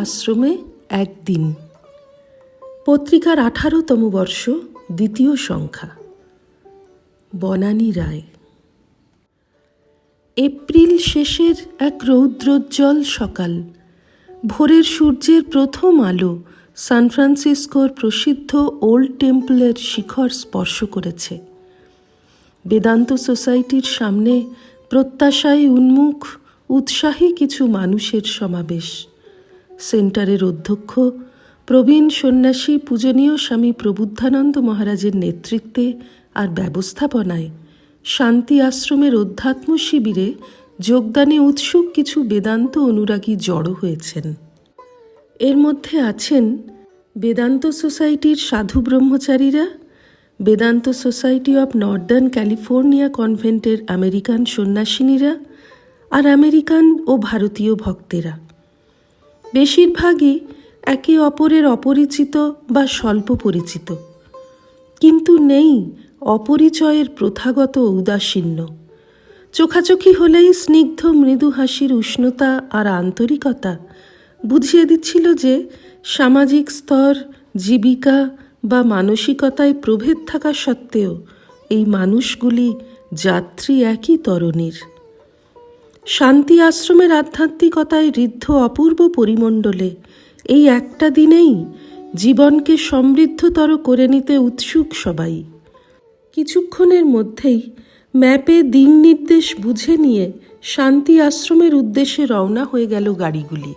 আশ্রমে একদিন। পত্রিকার আঠারোতম বর্ষ, দ্বিতীয় সংখ্যা। বনানী রায়। এপ্রিল শেষের এক রৌদ্রোজ্জ্বল সকাল। ভোরের সূর্যের প্রথম আলো সান ফ্রান্সিসকোর প্রসিদ্ধ ওল্ড টেম্পলের শিখর স্পর্শ করেছে। বেদান্ত সোসাইটির সামনে প্রত্যাশায় উন্মুখ, উৎসাহী কিছু মানুষের সমাবেশ। সেন্টারের অধ্যক্ষ, প্রবীণ সন্ন্যাসী পূজনীয় স্বামী প্রবুদ্ধানন্দ মহারাজের নেতৃত্বে আর ব্যবস্থাপনায় শান্তি আশ্রমের অধ্যাত্ম শিবিরে যোগদানে উৎসুক কিছু বেদান্ত অনুরাগী জড়ো হয়েছেন। এর মধ্যে আছেন বেদান্ত সোসাইটির সাধু ব্রহ্মচারীরা, Vedanta society of northern California কনভেন্টের American সন্ন্যাসিনীরা আর আমেরিকান ও ভারতীয় ভক্তেরা। বেশিরভাগই একে অপরের অপরিচিত বা স্বল্প পরিচিত কিন্তু নেই অপরিচয়ের প্রথাগত ঔদাসীন্য চোখাচোখি হলেই স্নিগ্ধ মৃদু হাসির উষ্ণতা আর আন্তরিকতা বুঝিয়ে দিচ্ছিল যে সামাজিক স্তর, জীবিকা বা মানসিকতায় প্রভেদ থাকা সত্ত্বেও এই মানুষগুলি যাত্রী একই তরণীর। শান্তি আশ্রমের আধ্যাত্মিকতায় ঋদ্ধ অপূর্ব পরিমণ্ডলে, এই একটা দিনেই জীবনকে সমৃদ্ধতর করে নিতে উৎসুক সবাই। কিছুক্ষণের মধ্যেই ম্যাপে দিক নির্দেশ বুঝে নিয়ে শান্তি আশ্রমের উদ্দেশ্যে রওনা হয়ে গেল গাড়িগুলি।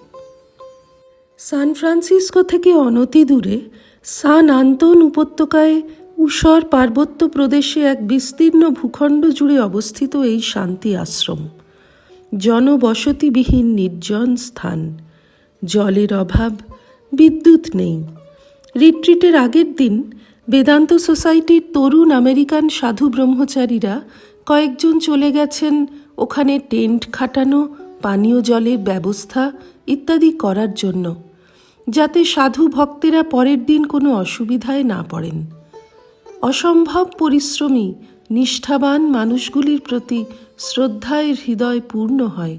সান ফ্রান্সিসকো থেকে অনতি দূরে সান আন্তন উপত্যকায় উষর পার্বত্য প্রদেশে এক বিস্তীর্ণ ভূখণ্ড জুড়ে অবস্থিত এই শান্তি আশ্রম। জনবসতিবিহীন নির্জন স্থান। জলের অভাব, বিদ্যুৎ নেই। রিট্রিটের আগের দিন বেদান্ত সোসাইটির তরুণ আমেরিকান সাধু ব্রহ্মচারীরা কয়েকজন চলে গেছেন ওখানে টেন্ট খাটানো, পানীয় জলের ব্যবস্থা ইত্যাদি করার জন্য, যাতে সাধু ভক্তেরা পরের দিন কোনো অসুবিধায় না পড়েন। অসম্ভব পরিশ্রমী নিষ্ঠাবান মানুষগুলির প্রতি শ্রদ্ধায় হৃদয় পূর্ণ হয়।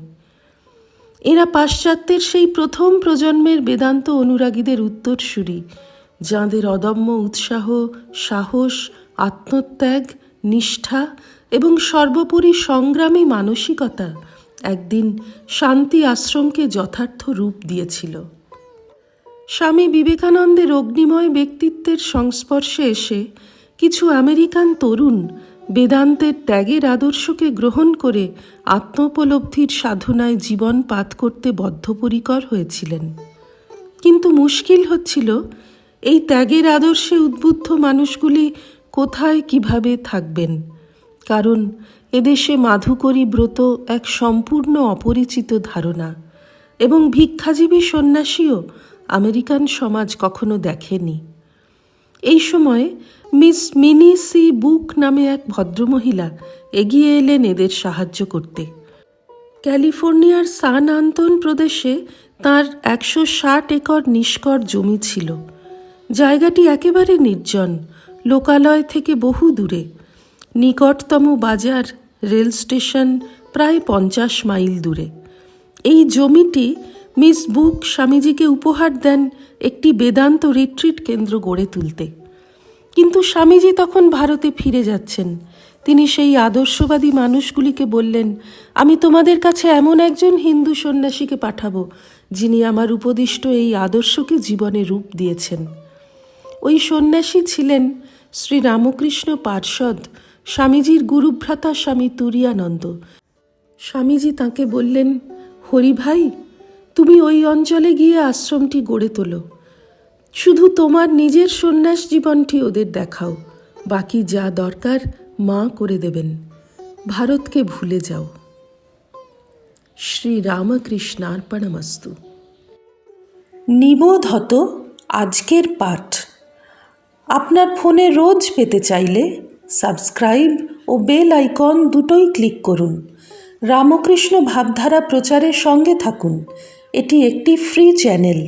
এরা পাশ্চাত্যের সেই প্রথম প্রজন্মের বেদান্ত অনুরাগীদের উত্তরসূরি, যাঁদের অদম্য উৎসাহ, সাহস, আত্মত্যাগ, নিষ্ঠা এবং সর্বোপরি সংগ্রামী মানসিকতা একদিন শান্তি আশ্রমকে যথার্থ রূপ দিয়েছিল। স্বামী বিবেকানন্দের অগ্নিময় ব্যক্তিত্বের সংস্পর্শে এসে কিছু আমেরিকান তরুণ বেদান্তের ত্যাগের আদর্শকে গ্রহণ করে আত্মোপলব্ধির সাধনায় জীবন পাত করতে বদ্ধপরিকর হয়েছিলেন। কিন্তু মুশকিল হচ্ছিল, এই ত্যাগের আদর্শে উদ্বুদ্ধ মানুষগুলি কোথায় কীভাবে থাকবেন? কারণ এদেশে মাধুকরী ব্রত এক সম্পূর্ণ অপরিচিত ধারণা এবং ভিক্ষাজীবী সন্ন্যাসীও আমেরিকান সমাজ কখনো দেখেনি। এই সময় মিস মিনি সি বুক নামে এক ভদ্রমহিলা এগিয়ে এলেন এদের সাহায্য করতে। ক্যালিফোর্নিয়ার সান আন্তন প্রদেশে তার একশো ষাট একর নিষ্কর জমি ছিল। জায়গাটি একেবারে নির্জন, লোকালয় থেকে বহু দূরে। নিকটতম বাজার, রেল স্টেশন প্রায় পঞ্চাশ মাইল দূরে। এই জমিটি মিস বুক স্বামীজিকে উপহার দেন একটি বেদান্ত রিট্রিট কেন্দ্র গড়ে তুলতে। কিন্তু স্বামীজি তখন ভারতে ফিরে যাচ্ছেন। তিনি সেই আদর্শবাদী মানুষগুলিকে বললেন, আমি তোমাদের কাছে এমন একজন হিন্দু সন্ন্যাসীকে পাঠাবো, যিনি আমার উপদিষ্ট এই আদর্শকে জীবনে রূপ দিয়েছেন। ওই সন্ন্যাসী ছিলেন শ্রী রামকৃষ্ণ পার্ষদ স্বামীজির গুরুভ্রাতা স্বামী তুরিয়ানন্দ। স্বামীজি তাকে বললেন, হরি ভাই তুমি ওই অঞ্চলে গিয়ে আশ্রমটি গড়ে তোলো। শুধু তোমার নিজের সন্ন্যাস জীবনটি ওদের দেখাও। বাকি যা দরকার মা করে দেবেন। ভারতকে ভুলে যাও। শ্রী রামকৃষ্ণার্পণমস্তু নিবোধ হত আজকের পাঠ। আপনার ফোনে রোজ পেতে চাইলে সাবস্ক্রাইব ও বেল আইকন দুটোই ক্লিক করুন। রামকৃষ্ণ ভাবধারা প্রচারের সঙ্গে থাকুন। এটি একটি ফ্রি চ্যানেল